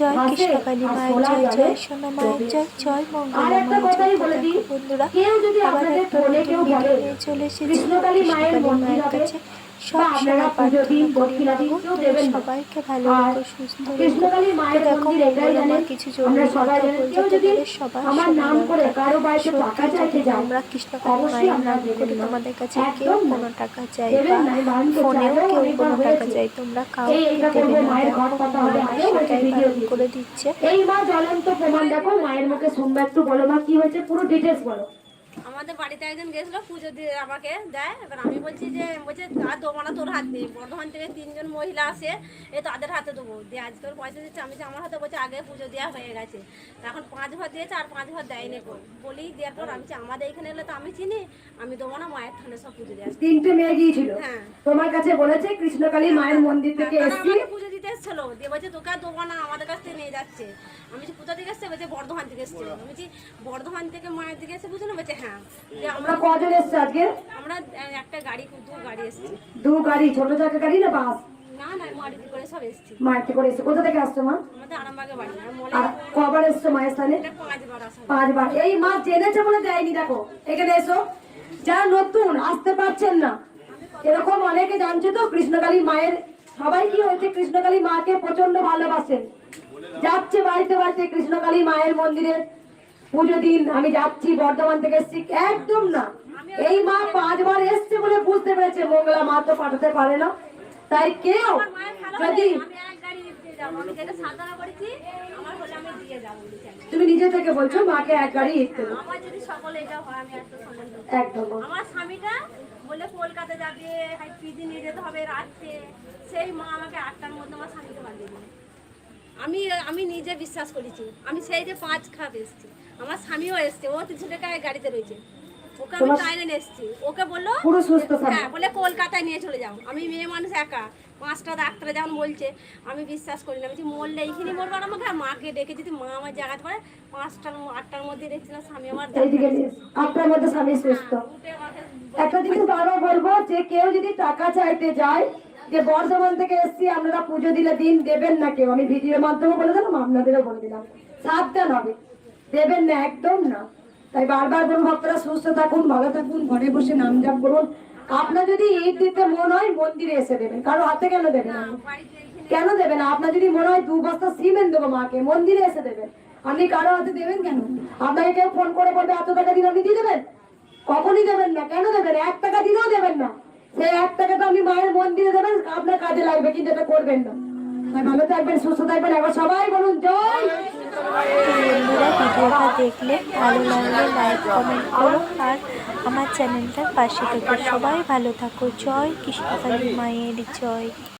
জয় কৃষ্ণকালী মায়ের জয় জয় সোনা মায়ের জয় জয় মঙ্গল মায়ের জয় বন্ধুরা। আবার একটা নতুন ভিডিও নিয়ে চলে এসেছি কৃষ্ণকালী মায়ের কাছে। প্রার্থনা করি মাগো সবাইকে ভালো রেখো সুস্থ রেখো। মায়ের দেখো কিছু জরুরি কথা বলতে কেউ আমার কৃষ্ণকালী মায়ের নাম করে তোমাদের কাছে কোনো টাকা চাই বা ফোনেও কেউ কোনো টাকা চাই তোমরা কাউকে দেবে না। সেটাই করে দিচ্ছে। এই মা জ্বলন্ত প্রমাণ দেখো মায়ের মুখে শুনবে একটু বলো মা কি হয়েছে পুরো ডিটেলস বলো। আমাদের বাড়িতে একজন গেছিল পুজো দিয়ে আমাকে দেয়। এবার আমি বলছি যে বলছে আর দেবো না তোর হাত নেই। বর্ধমান থেকে তিনজন মহিলা আসে এ তাদের হাতে দেবো। দিয়ে আজকে ওর পয়সা দিচ্ছে আমি যে আমার হাতে বলছি আগে পুজো দেওয়া হয়ে গেছে। এখন পাঁচ ঘর দিয়েছে আর পাঁচ ঘর দেয়নি বলি দেওয়ার পর আমি আমাদের এখানে এলে তো আমি চিনি আমি দেবো না মায়ের থানে সব পুজো দিয়ে তিনটে মেয়ে গিয়েছিল। হ্যাঁ। তোমার কাছে বলেছে কৃষ্ণকালী মায়ের মন্দির থেকে তারা এসছি। আমাকে পুজো দিতে এসেছিল। দিয়ে বলছে তোকে আর দেবো না আমাদের কাছ থেকে নিয়ে যাচ্ছে। আমি যে কোথা থেকে এসছে? বলছে বর্ধমান থেকে এসছে। আমি বলছি বর্ধমান থেকে মায়ের দিকে এসে বুঝলো বলছে হ্যাঁ আমরা আমরা কজন এসছি আজকে? আমরা একটা গাড়ি দু গাড়ি এসেছি। দু গাড়ি ছোট চাকা গাড়ি না বাস? না না করে সব এসেছি। মায়ের করে এসছে। কোথা থেকে আসছো মা? আমাদের আরামবাগে বাড়ি আর মলে আর কবার এসছো মায়ের স্থানে? এটা পাঁচবার আসা। পাঁচবার। এই মা জেনেছে বলে দেয়নি দেখো। এখানে এসো। যারা নতুন আসতে পারছেন না। এরকম অনেকে জানছে তো কৃষ্ণকালী মায়ের। সবাই কি হয়েছে? কৃষ্ণকালী মাকে প্রচণ্ড ভালোবাসেন যাচ্ছে বাড়িতে বাড়িতে কৃষ্ণকালী মায়ের মন্দিরে। পুজো দিন আমি যাচ্ছি বর্ধমান থেকে এসছি একদম না। এই মা পাঁচবার এসছে বলে বুঝতে পেরেছে মঙ্গলা মা তো পাঠাতে পারে না। তাই কেউ যদি। তুমি নিজে থেকে বলছো মাকে এক গাড়ি হয় একদম। আমার স্বামীটা বলে কলকাতা যাবে পিজি নিয়ে যেতে হবে রাত্রে? সেই মা আমাকে আটটার মধ্যে আমার স্বামীকে বাঁধিয়ে আমি আমি নিজে বিশ্বাস করেছি। আমি সেই যে পাঁচ খাপ এসেছি। আমার স্বামীও এসছে ও তিনশো টাকায় গাড়িতে রয়েছে। ওকে আমি টাইনে এসেছি। ওকে বলল। হ্যাঁ বলে কলকাতায় নিয়ে চলে যাও। আমি মেয়ে মানুষ একা পাঁচটা ডাক্তারে যেমন বলছে আমি বিশ্বাস করি না। আমি মরলে এইখানে মরবো? আর আমাকে মাকে ডেকে যদি মা আমার জায়গাতে পারে পাঁচটার আটটার মধ্যে দেখছি না স্বামী আমার আপনার মধ্যে স্বামী সুস্থ। একটা জিনিস বারবার বলব যে কেউ যদি টাকা চাইতে যায় যে বর্ধমান থেকে এসছি আপনারা পুজো দিলে দিন দেবেন না কেউ। আমি ভিডিওর মাধ্যমে বলে দিলাম আপনাদেরও বলে দিলাম। সাবধান হবে। দেবেন না, একদম না। তাই বারবার বলুন, ভক্তরা সুস্থ থাকুন, ভালো থাকুন, ঘরে বসে নাম জাপ করুন। আপনার যদি ঈদ দিতে মন হয়, মন্দিরে এসে দেবেন। কারও হাতে কেন দেবেন? কেন দেবেন আপনার যদি মনে হয় দু বস্তা সিমেন্ট দেবো মাকে, মন্দিরে এসে দেবেন। আপনি কারও হাতে দেবেন কেন? আপনাকে কেউ ফোন করে বলবে, এত টাকা দিন আপনি দিয়ে দেবেন? কখনই দেবেন না। কেন দেবেন? এক টাকা দিলেও দেবেন না। সেই এক টাকাটা আপনি মায়ের মন্দিরে দেবেন, আপনার কাজে লাগবে, কিন্তু এটা করবেন না। ভালো থাকবেন, সুস্থ থাকবেন। এবার সবাই বলুন, জয় তো ভিডিওটা দেখলে ভালো লাগলে লাইক কমেন্ট করো আর আমার চ্যানেলটার পাশে থেকে সবাই ভালো থাকো। জয় কৃষ্ণকালী মায়ের জয়।